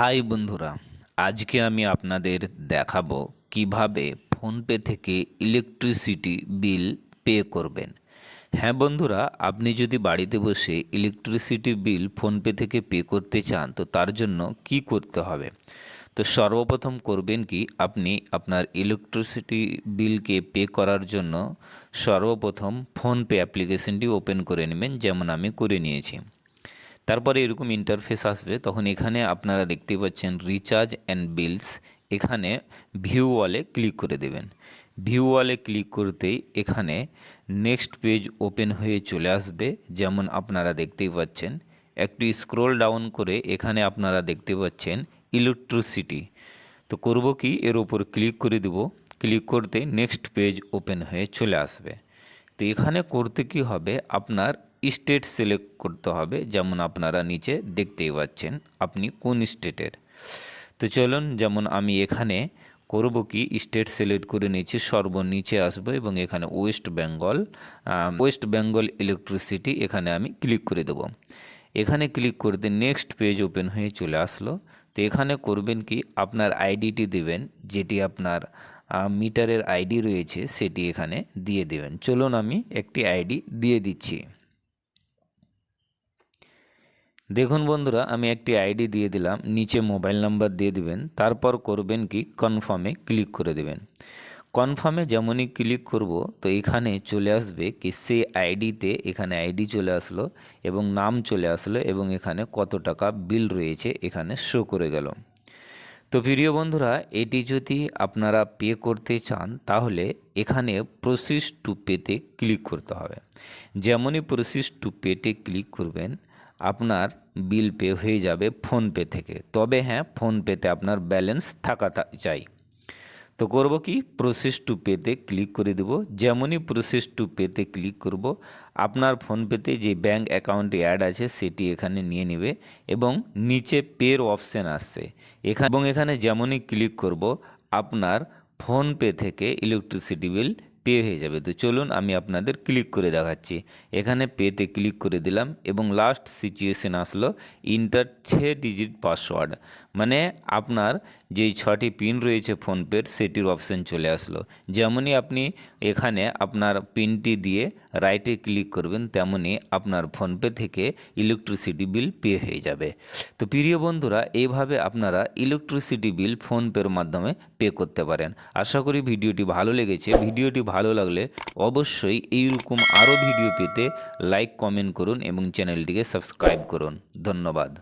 High বন্ধুরা, আজকে আমি আপনাদের দেখাবো কীভাবে ফোনপে থেকে ইলেকট্রিসিটি বিল পে করবেন। হ্যাঁ বন্ধুরা, আপনি যদি বাড়িতে বসে ইলেকট্রিসিটি বিল ফোনপে থেকে পে করতে চান, তো তার জন্য কি করতে হবে? তো সর্বপ্রথম করবেন কি, আপনি আপনার ইলেকট্রিসিটি বিলকে পে করার জন্য সর্বপ্রথম ফোনপে অ্যাপ্লিকেশনটি ওপেন করে নেবেন, যেমন আমি করে নিয়েছি। তারপরে এরকম ইন্টারফেস আসবে, তখন এখানে আপনারা দেখতে পাচ্ছেন রিচার্জ অ্যান্ড বিলস এখানে ভিউ ওয়ালে ক্লিক করে দেবেন। ভিউ ওয়ালে ক্লিক করতেই এখানে নেক্সট পেজ ওপেন হয়ে চলে আসবে, যেমন আপনারা দেখতেই পাচ্ছেন। একটু স্ক্রোল ডাউন করে এখানে আপনারা দেখতে পাচ্ছেন ইলেকট্রিসিটি তো করব কি? এর ওপর ক্লিক করে দেব। ক্লিক করতে নেক্সট পেজ ওপেন হয়ে চলে আসবে। তো এখানে করতে কি হবে? আপনার স্টেট সিলেক্ট করতে হবে, যেমন আপনারা নিচে দেখতেই পাচ্ছেন আপনি কোন স্টেটের তো চলুন, যেমন আমি এখানে করব কি স্টেট সিলেক্ট করে নিচ্ছি, সর্বনিচে আসব এবং এখানে West Bengal West Bengal electricity এখানে আমি ক্লিক করে দেব। এখানে ক্লিক করতে নেক্সট পেজ ওপেন হয়ে চলে আসলো। তো এখানে করবেন কি, আপনার আইডিটি দেবেন, যেটি আপনার মিটারের আইডি রয়েছে, সেটি এখানে দিয়ে দেবেন। চলুন আমি একটি আইডি দিয়ে দিচ্ছি। দেখুন বন্ধুরা, আমি একটি আইডি দিয়ে দিলাম, নিচে মোবাইল নাম্বার দিয়ে দিবেন, তারপর করবেন কি কনফার্মে ক্লিক করে দেবেন। কনফার্মে যেমনই ক্লিক করব, তো এখানে চলে আসবে কি, সে আইডিতে এখানে আইডি চলে আসলো এবং নাম চলে আসলো এবং এখানে কত টাকা বিল রয়েছে এখানে শো করে গেল। তো প্রিয় বন্ধুরা, এটি যদি আপনারা পে করতে চান, তাহলে এখানে প্রসিস টু পেতে ক্লিক করতে হবে। যেমনই প্রসিস টু পেতে ক্লিক করবেন আপনার বিল পে হয়ে যাবে ফোনপে থেকে। তবে হ্যাঁ ফোনপেতে আপনার ব্যালেন্স থাকা চাই। তো করব কি? প্রসেস টু পেতে ক্লিক করে দেব। যেমনই প্রসেস টু পেতে ক্লিক করব, আপনার ফোনপেতে যে ব্যাঙ্ক অ্যাকাউন্টে অ্যাড আছে সেটি এখানে নিয়ে নেবে এবং নিচে পের অপশান আসছে। এখানে এবং এখানে যেমনই ক্লিক করব, আপনার ফোনপে থেকে ইলেকট্রিসিটি বিল পে হয়ে যাবে। তো চলুন আমি আপনাদের ক্লিক করে দেখাচ্ছি। এখানে পেতে ক্লিক করে দিলাম এবং লাস্ট সিচুয়েশন আসলো ইন্টার ছে ডিজিট পাসওয়ার্ড মানে আপনার যেই ছটি পিন রয়েছে ফোনপের সেটির অপশান চলে আসলো। যেমনই আপনি এখানে আপনার পিনটি দিয়ে রাইটে ক্লিক করবেন, তেমনই আপনার ফোনপে থেকে ইলেকট্রিসিটি বিল পে হয়ে যাবে। তো প্রিয় বন্ধুরা, এইভাবে আপনারা ইলেকট্রিসিটি বিল ফোনপের মাধ্যমে পে করতে পারেন। আশা করি ভিডিওটি ভালো লেগেছে। ভিডিওটি ভালো লাগলে অবশ্যই এইরকম আরও ভিডিও পেতে লাইক কমেন্ট করুন এবং চ্যানেলটিকে সাবস্ক্রাইব করুন। ধন্যবাদ।